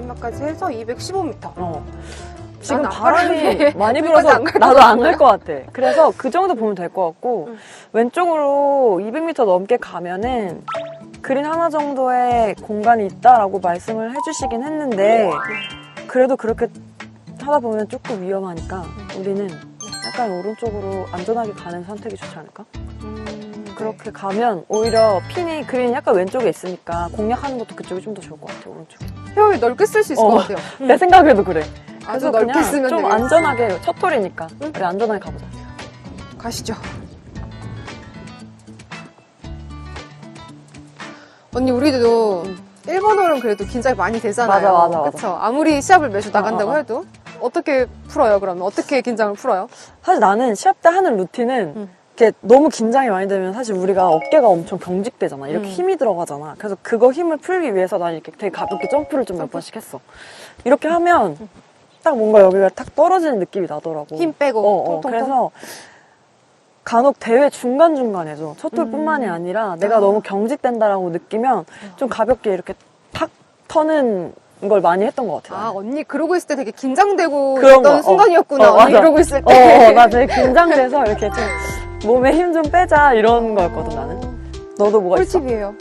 내리막까지 해서 215m. 어. 지금 난 바람이 앞바람에 많이 여기까지 불어서 안갈것 나도 안 갈 것 같아. 그래서 그 정도 보면 될 것 같고 응. 왼쪽으로 200m 넘게 가면은 그린 하나 정도의 공간이 있다라고 말씀을 해주시긴 했는데 그래도 그렇게 하다 보면 조금 위험하니까 우리는 약간 오른쪽으로 안전하게 가는 선택이 좋지 않을까? 음, 그렇게 가면 오히려 핀이 그린이 약간 왼쪽에 있으니까 공략하는 것도 그쪽이 좀 더 좋을 것 같아 오른쪽에. 페어웨이 넓게 쓸 수 있을 어. 것 같아요. 내 생각에도 그래. 아주 그래서 넓게 그냥 쓰면 좀 되겠어. 안전하게 첫 톨이니까 응. 우리 안전하게 가보자. 가시죠. 언니 우리도 응. 1번 홀은 그래도 긴장이 많이 되잖아요. 맞아, 맞아, 맞아. 그쵸? 아무리 시합을 매주 나간다고 어, 어, 어. 해도 어떻게 풀어요 그러면? 어떻게 긴장을 풀어요? 사실 나는 시합 때 하는 루틴은 응. 이렇게 너무 긴장이 많이 되면 사실 우리가 어깨가 엄청 경직되잖아. 이렇게 음. 힘이 들어가잖아. 그래서 그거 힘을 풀기 위해서 난 이렇게 되게 가볍게 점프를 좀 몇 번씩 했어. 이렇게 하면 딱 뭔가 여기가 탁 떨어지는 느낌이 나더라고. 힘 빼고 어, 어. 그래서 간혹 대회 중간중간에도 첫 홀뿐만이 음. 아니라 내가 아. 너무 경직된다라고 느끼면 좀 가볍게 이렇게 탁 터는 걸 많이 했던 것 같아. 아. 언니 그러고 있을 때 되게 긴장되고 그런 있던 거, 어. 순간이었구나. 어, 언니 맞아. 이러고 있을 어, 때. 어, 나 되게 긴장돼서 이렇게 좀 몸에 힘 좀 빼자 이런 거였거든 나는. 너도 뭐가 있어? 꿀팁이에요.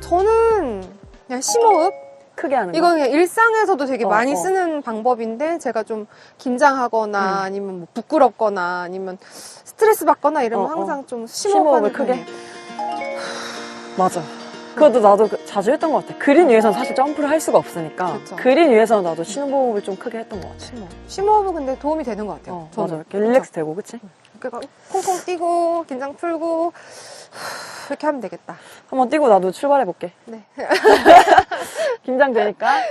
저는 그냥 심호흡. 크게 하는 거. 이건 그냥 일상에서도 되게 어, 많이 어. 쓰는 방법인데 제가 좀 긴장하거나 음. 아니면 뭐 부끄럽거나 아니면 스트레스 받거나 이러면 어, 어. 항상 좀 심호흡을 크게. 맞아. 그것도 나도 그- 자주 했던 것 같아. 그린 위에서는 사실 점프를 할 수가 없으니까 그쵸. 그린 위에서는 나도 심호흡을 좀 크게 했던 것 같아. 심호흡. 심호흡은 근데 도움이 되는 것 같아요. 어, 저는. 맞아. 이렇게 릴렉스 되고, 그치? 그러니까 콩콩 뛰고 긴장 풀고 이렇게 하면 되겠다. 한번 뛰고 나도 출발해볼게. 네. 긴장되니까.